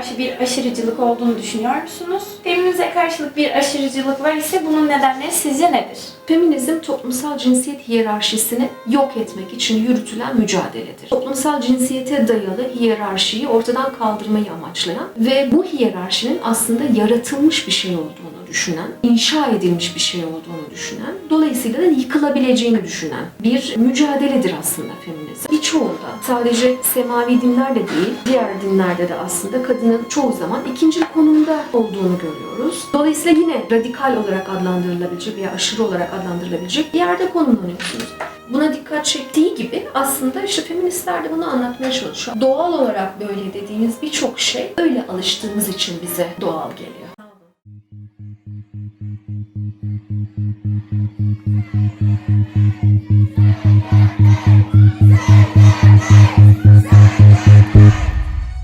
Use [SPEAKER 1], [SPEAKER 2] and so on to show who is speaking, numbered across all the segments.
[SPEAKER 1] karşı bir aşırıcılık olduğunu düşünüyor musunuz? Feminize karşılık bir aşırıcılık var ise bunun nedenleri sizce nedir?
[SPEAKER 2] Feminizm toplumsal cinsiyet hiyerarşisini yok etmek için yürütülen mücadeledir. Toplumsal cinsiyete dayalı hiyerarşiyi ortadan kaldırmayı amaçlayan ve bu hiyerarşinin aslında yaratılmış bir şey olduğunu düşünen, inşa edilmiş bir şey olduğunu düşünen, dolayısıyla da yıkılabileceğini düşünen bir mücadeledir aslında feminizm. Birçoğunda sadece semavi dinlerle değil, diğer dinlerde de aslında kadının çoğu zaman ikinci konumda olduğunu görüyoruz. Dolayısıyla yine radikal olarak adlandırılabilecek veya aşırı olarak adlandırılabilecek bir yerde konumlanıyorsunuz. Buna dikkat çektiği gibi aslında işte feministler de bunu anlatmaya çalışıyor. Doğal olarak böyle dediğimiz birçok şey öyle alıştığımız için bize doğal geliyor.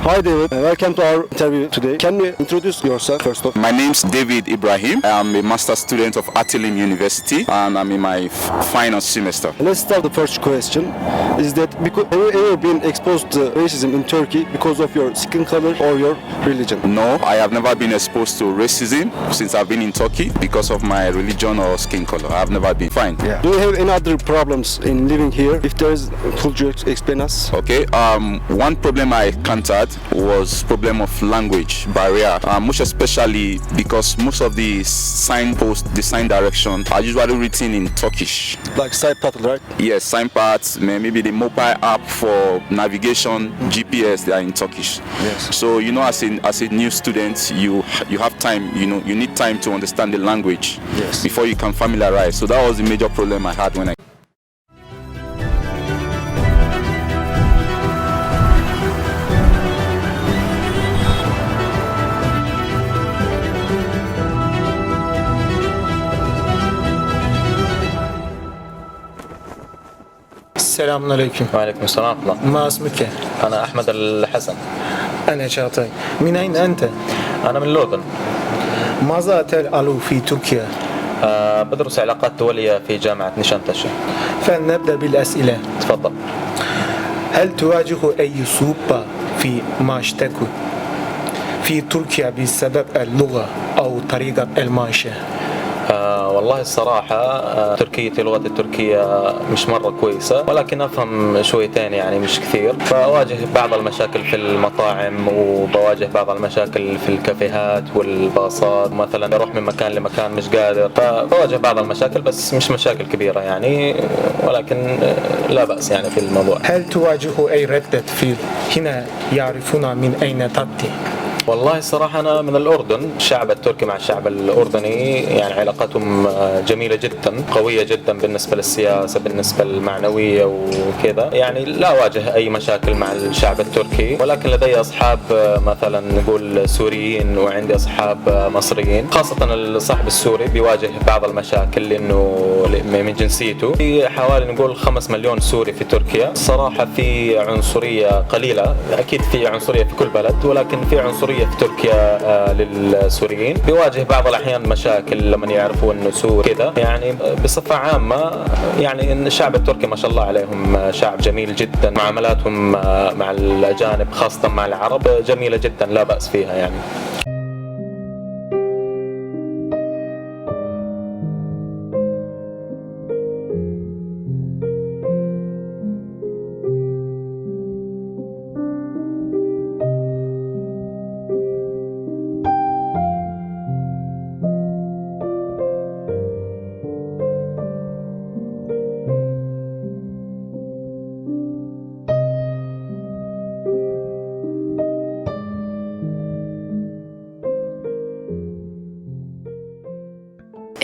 [SPEAKER 3] Hi David, Uh, welcome to our interview today. Can you introduce yourself first of all?
[SPEAKER 4] My name's David Ibrahim. I'm a master student of Atilim University and I'm in my final semester.
[SPEAKER 3] Let's start the first question. Is that because have you ever been exposed to racism in Turkey because of your skin color or your religion?
[SPEAKER 4] No, I have never been exposed to racism since I've been in Turkey because of my religion or skin color. I've never been fine.
[SPEAKER 3] Yeah. Do you have any other problems in living here? If there is, could you explain us?
[SPEAKER 4] Okay. Um, one problem I encountered was problem of language barrier, uh, most especially because most of the signposts, the sign direction, are usually written in Turkish.
[SPEAKER 3] Like side title, right?
[SPEAKER 4] Yes, sign parts, maybe the mobile app for navigation, GPS, they are in Turkish.
[SPEAKER 3] Yes.
[SPEAKER 4] So you know, as a as a new student, you you have time. You know, you need time to understand the language
[SPEAKER 3] Yes.
[SPEAKER 4] before you can familiarize. So that was the major problem I had when I.
[SPEAKER 5] السلام عليكم
[SPEAKER 6] وعليكم السلام ورحمة الله
[SPEAKER 5] ما اسمك؟
[SPEAKER 6] أنا أحمد الحسن
[SPEAKER 5] أنا شاطئ من أين أنت؟
[SPEAKER 6] أنا من الأردن
[SPEAKER 5] ماذا تفعل في تركيا؟
[SPEAKER 6] أه بدرس علاقات دولية في جامعة نيشانتاشا
[SPEAKER 5] فلنبدأ بالأسئلة
[SPEAKER 6] تفضل
[SPEAKER 5] هل تواجه أي صعوبة في معيشتك في تركيا بسبب اللغة أو طريقة المعيشة؟
[SPEAKER 6] أه والله الصراحة أه تركيتي لغتي التركية مش مرة كويسة ولكن أفهم شويتين يعني مش كثير. فأواجه بعض المشاكل في المطاعم وبواجه بعض المشاكل في الكافيهات والباصات. مثلا بروح من مكان لمكان مش قادر فبواجه بعض المشاكل بس مش مشاكل كبيرة يعني ولكن أه، لا بأس يعني في الموضوع.
[SPEAKER 5] هل تواجه أي ردة فعل هنا يعرفون من أين تأتي؟
[SPEAKER 6] والله الصراحة أنا من الأردن الشعب التركي مع الشعب الأردني يعني علاقتهم آه، جميلة جدا قوية جدا بالنسبة للسياسة بالنسبة المعنوية وكذا. يعني لا أواجه أي مشاكل مع الشعب التركي ولكن لدي أصحاب آه، مثلا نقول سوريين وعندي أصحاب آه، مصريين. خاصة الصاحب السوري بيواجه بعض المشاكل لأنه من جنسيته في حوالي نقول 5 مليون سوري في تركيا. الصراحة في عنصرية قليلة. أكيد في عنصرية في كل بلد ولكن في عنصرية في تركيا آه، للسوريين. بيواجه بعض الأحيان مشاكل لما يعرفوا أنه سوري كذا يعني بصفة عامة يعني إن الشعب التركي ما شاء الله عليهم آه، شعب جميل جدا. معاملاتهم آه، مع الأجانب خاصة مع العرب آه، جميلة جدا لا بأس فيها يعني.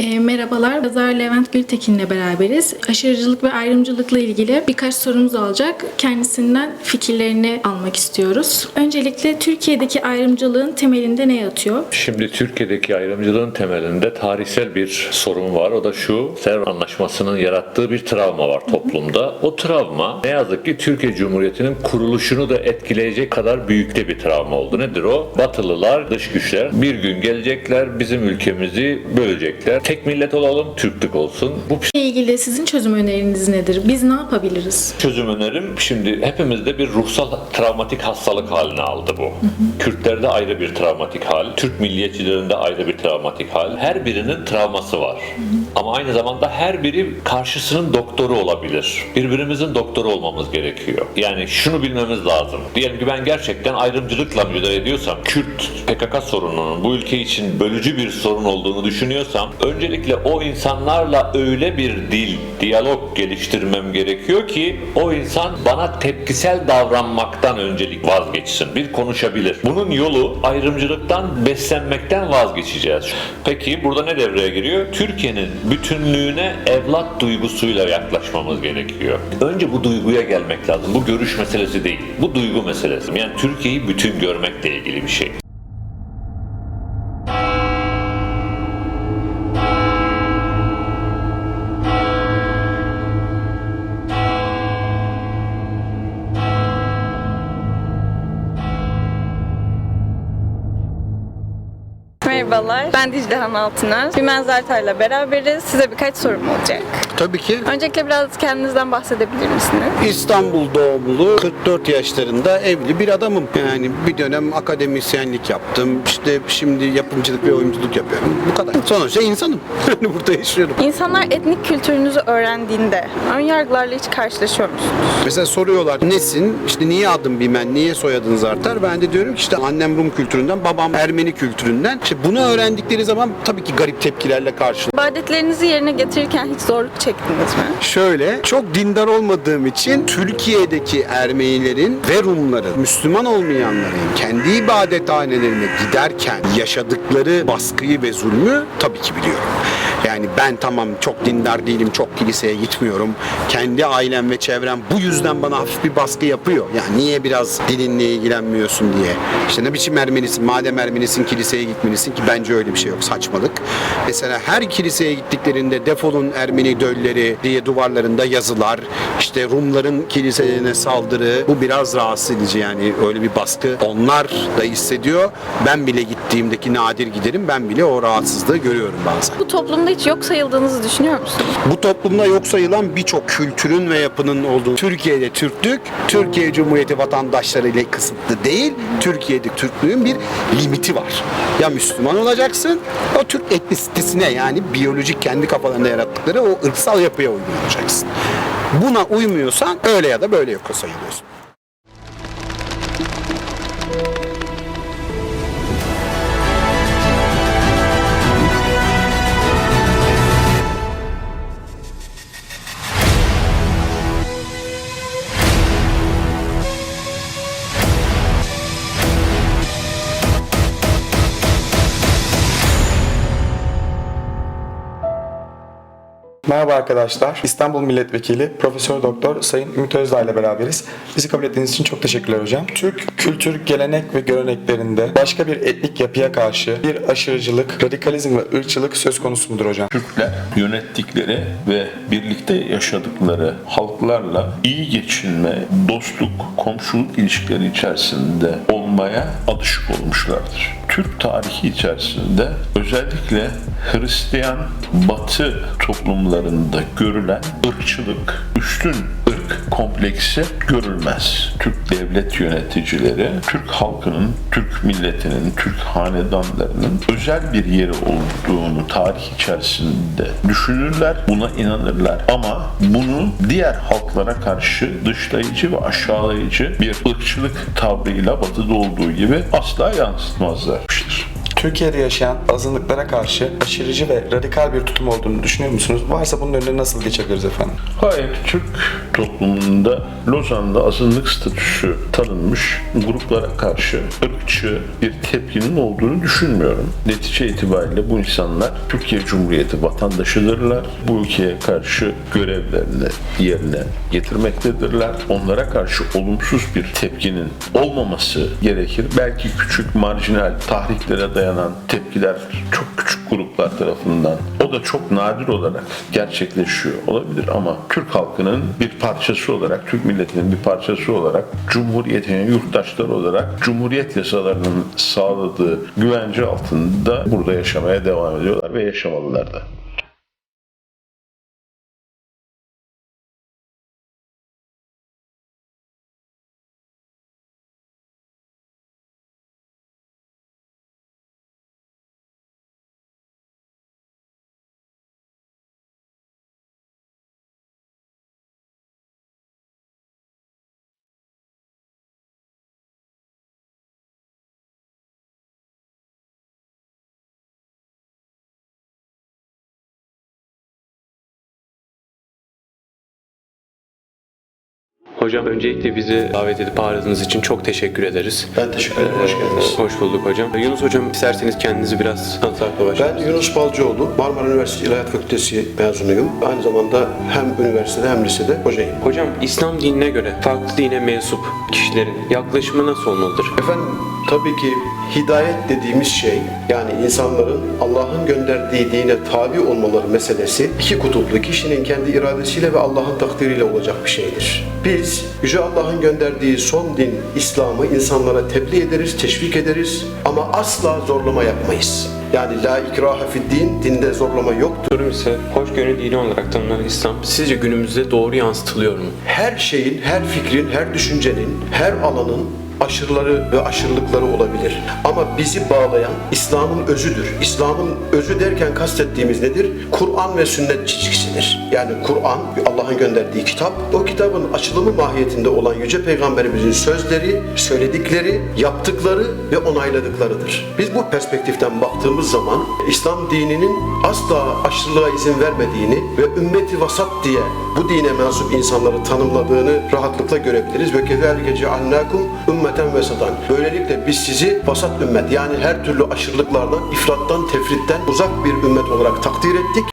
[SPEAKER 7] E, merhabalar, Pazar Levent Gültekin'le beraberiz. Aşırıcılık ve ayrımcılıkla ilgili birkaç sorumuz olacak. Kendisinden fikirlerini almak istiyoruz. Öncelikle Türkiye'deki ayrımcılığın temelinde ne yatıyor?
[SPEAKER 8] Şimdi Türkiye'deki ayrımcılığın temelinde tarihsel bir sorun var. O da şu, Sevr Anlaşması'nın yarattığı bir travma var toplumda. O travma ne yazık ki Türkiye Cumhuriyeti'nin kuruluşunu da etkileyecek kadar büyükte bir travma oldu. Nedir o? Batılılar, dış güçler bir gün gelecekler, bizim ülkemizi bölecekler. Tek millet olalım, Türklük olsun. Bu
[SPEAKER 7] ile ilgili sizin çözüm öneriniz nedir? Biz ne yapabiliriz?
[SPEAKER 8] çözüm önerim şimdi hepimizde bir ruhsal travmatik hastalık haline aldı bu. Kürtlerde ayrı bir travmatik hal, Türk milliyetçilerinde ayrı bir travmatik hal. Her birinin travması var. Ama aynı zamanda her biri karşısının doktoru olabilir. Birbirimizin doktoru olmamız gerekiyor. Yani şunu bilmemiz lazım. Diyelim ki ben gerçekten ayrımcılıkla mücadele ediyorsam, Kürt PKK sorununun bu ülke için bölücü bir sorun olduğunu düşünüyorsam, öncelikle o insanlarla öyle bir dil, diyalog geliştirmem gerekiyor ki o insan bana tepkisel davranmaktan öncelik vazgeçsin. Bir konuşabilir. Bunun yolu ayrımcılıktan, beslenmekten vazgeçeceğiz. Peki burada ne devreye giriyor? Türkiye'nin bütünlüğüne evlat duygusuyla yaklaşmamız gerekiyor. Önce bu duyguya gelmek lazım. Bu görüş meselesi değil. Bu duygu meselesi. Yani Türkiye'yi bütün görmekle ilgili bir şey.
[SPEAKER 9] Merhabalar, ben Dicle Han Altınöz. Gümen Zertay'la beraberiz. Size birkaç sorum olacak.
[SPEAKER 10] Tabii ki.
[SPEAKER 9] Öncelikle biraz kendinizden bahsedebilir misiniz?
[SPEAKER 10] İstanbul doğumlu 44 yaşlarında evli bir adamım. Yani bir dönem akademisyenlik yaptım. İşte şimdi yapımcılık ve oyunculuk yapıyorum. Bu kadar. Sonuçta insanım. Yani burada yaşıyorum.
[SPEAKER 9] İnsanlar etnik kültürünüzü öğrendiğinde ön yargılarla hiç karşılaşıyor musunuz?
[SPEAKER 10] Mesela soruyorlar nesin? İşte niye adın Bimen, niye soyadınız artar? Ben de diyorum ki işte annem Rum kültüründen, babam Ermeni kültüründen. İşte bunu öğrendikleri zaman tabii ki garip tepkilerle karşı.
[SPEAKER 9] İbadetlerinizi yerine getirirken hiç zorluk çektiniz mi?
[SPEAKER 10] Şöyle, çok dindar olmadığım için Türkiye'deki Ermenilerin ve Rumların, Müslüman olmayanların kendi ibadethanelerine giderken yaşadıkları baskıyı ve zulmü tabii ki biliyorum. Yani ben tamam çok dindar değilim, çok kiliseye gitmiyorum. Kendi ailem ve çevrem bu yüzden bana hafif bir baskı yapıyor. Yani niye biraz dininle ilgilenmiyorsun diye. İşte ne biçim Ermenisin, madem Ermenisin kiliseye gitmelisin ki bence öyle bir şey yok, saçmalık. Mesela her kiliseye gittiklerinde defolun Ermeni dölleri diye duvarlarında yazılar, işte Rumların kiliselerine saldırı, bu biraz rahatsız edici yani öyle bir baskı onlar da hissediyor. Ben bile gittiğimdeki nadir giderim, ben bile o rahatsızlığı görüyorum bazen.
[SPEAKER 9] Bu toplumda hiç yok sayıldığınızı düşünüyor musunuz?
[SPEAKER 10] Bu toplumda yok sayılan birçok kültürün ve yapının olduğu Türkiye'de Türklük, Türkiye Cumhuriyeti vatandaşları ile kısıtlı değil, Türkiye'de Türklüğün bir limiti var. Ya Müslüman olacaksın, o Türk etnisitesine yani biyolojik kendi kafalarında yarattıkları o ırksal yapıya uygun olacaksın. Buna uymuyorsan öyle ya da böyle yok sayılıyorsun.
[SPEAKER 11] Merhaba arkadaşlar. İstanbul Milletvekili Profesör Doktor Sayın Ümit Özdağ ile beraberiz. Bizi kabul ettiğiniz için çok teşekkürler hocam. Türk kültür, gelenek ve göreneklerinde başka bir etnik yapıya karşı bir aşırıcılık, radikalizm ve ırkçılık söz konusu mudur hocam?
[SPEAKER 12] Türkler yönettikleri ve birlikte yaşadıkları halklarla iyi geçinme, dostluk, komşuluk ilişkileri içerisinde olmaya alışık olmuşlardır. Türk tarihi içerisinde özellikle Hristiyan Batı toplumlarında görülen ırkçılık, üstün kompleksi görülmez. Türk devlet yöneticileri, Türk halkının, Türk milletinin, Türk hanedanlarının özel bir yeri olduğunu tarih içerisinde düşünürler, buna inanırlar. Ama bunu diğer halklara karşı dışlayıcı ve aşağılayıcı bir ırkçılık tavrıyla batıda olduğu gibi asla yansıtmazlar.
[SPEAKER 11] Türkiye'de yaşayan azınlıklara karşı aşırıcı ve radikal bir tutum olduğunu düşünüyor musunuz? Varsa bunun önüne nasıl geçebiliriz efendim?
[SPEAKER 12] Hayır, Türk toplumunda Lozan'da azınlık statüsü tanınmış gruplara karşı ırkçı bir tepkinin olduğunu düşünmüyorum. Netice itibariyle bu insanlar Türkiye Cumhuriyeti vatandaşıdırlar. Bu ülkeye karşı görevlerini yerine getirmektedirler. Onlara karşı olumsuz bir tepkinin olmaması gerekir. Belki küçük marjinal tahriklere dayanan tepkiler çok küçük gruplar tarafından o da çok nadir olarak gerçekleşiyor olabilir ama Türk halkının bir parçası olarak, Türk milletinin bir parçası olarak, Cumhuriyet'in yurttaşları olarak Cumhuriyet yasalarının sağladığı güvence altında burada yaşamaya devam ediyorlar ve yaşamalılar da.
[SPEAKER 13] Hocam öncelikle bizi davet edip ağırladığınız için çok teşekkür ederiz.
[SPEAKER 14] Ben teşekkür ederim. Hoş geldiniz.
[SPEAKER 13] Hoş bulduk hocam. Yunus hocam isterseniz kendinizi biraz tanıtmakla başlayalım.
[SPEAKER 14] Ben Yunus Balcıoğlu, Marmara Üniversitesi İlahiyat Fakültesi mezunuyum. Aynı zamanda hem üniversitede hem lisede hocayım.
[SPEAKER 13] Hocam İslam dinine göre farklı dine mensup kişilerin yaklaşımı nasıl olmalıdır?
[SPEAKER 14] Efendim tabii ki hidayet dediğimiz şey yani insanların Allah'ın gönderdiği dine tabi olmaları meselesi iki kutuplu kişinin kendi iradesiyle ve Allah'ın takdiriyle olacak bir şeydir. Biz Yüce Allah'ın gönderdiği son din İslam'ı insanlara tebliğ ederiz, teşvik ederiz ama asla zorlama yapmayız. Yani la ikraha fid din, dinde zorlama yoktur.
[SPEAKER 13] İse hoşgörü dini olarak tanınan İslam sizce günümüzde doğru yansıtılıyor mu?
[SPEAKER 14] her şeyin, her fikrin, her düşüncenin, her alanın aşırıları ve aşırılıkları olabilir. Ama bizi bağlayan İslam'ın özüdür. İslam'ın özü derken kastettiğimiz nedir? Kur'an ve sünnet çizgisidir. Yani Kur'an Allah'ın gönderdiği kitap. O kitabın açılımı mahiyetinde olan Yüce Peygamberimizin sözleri, söyledikleri, yaptıkları ve onayladıklarıdır. Biz bu perspektiften baktığımız zaman İslam dininin asla aşırılığa izin vermediğini ve ümmeti vasat diye bu dine mensup insanları tanımladığını rahatlıkla görebiliriz. Ve kezalike cealnakum ümmeten vesatan. Böylelikle biz sizi vasat ümmet yani her türlü aşırılıklardan, ifrattan, tefritten uzak bir ümmet olarak takdir ettik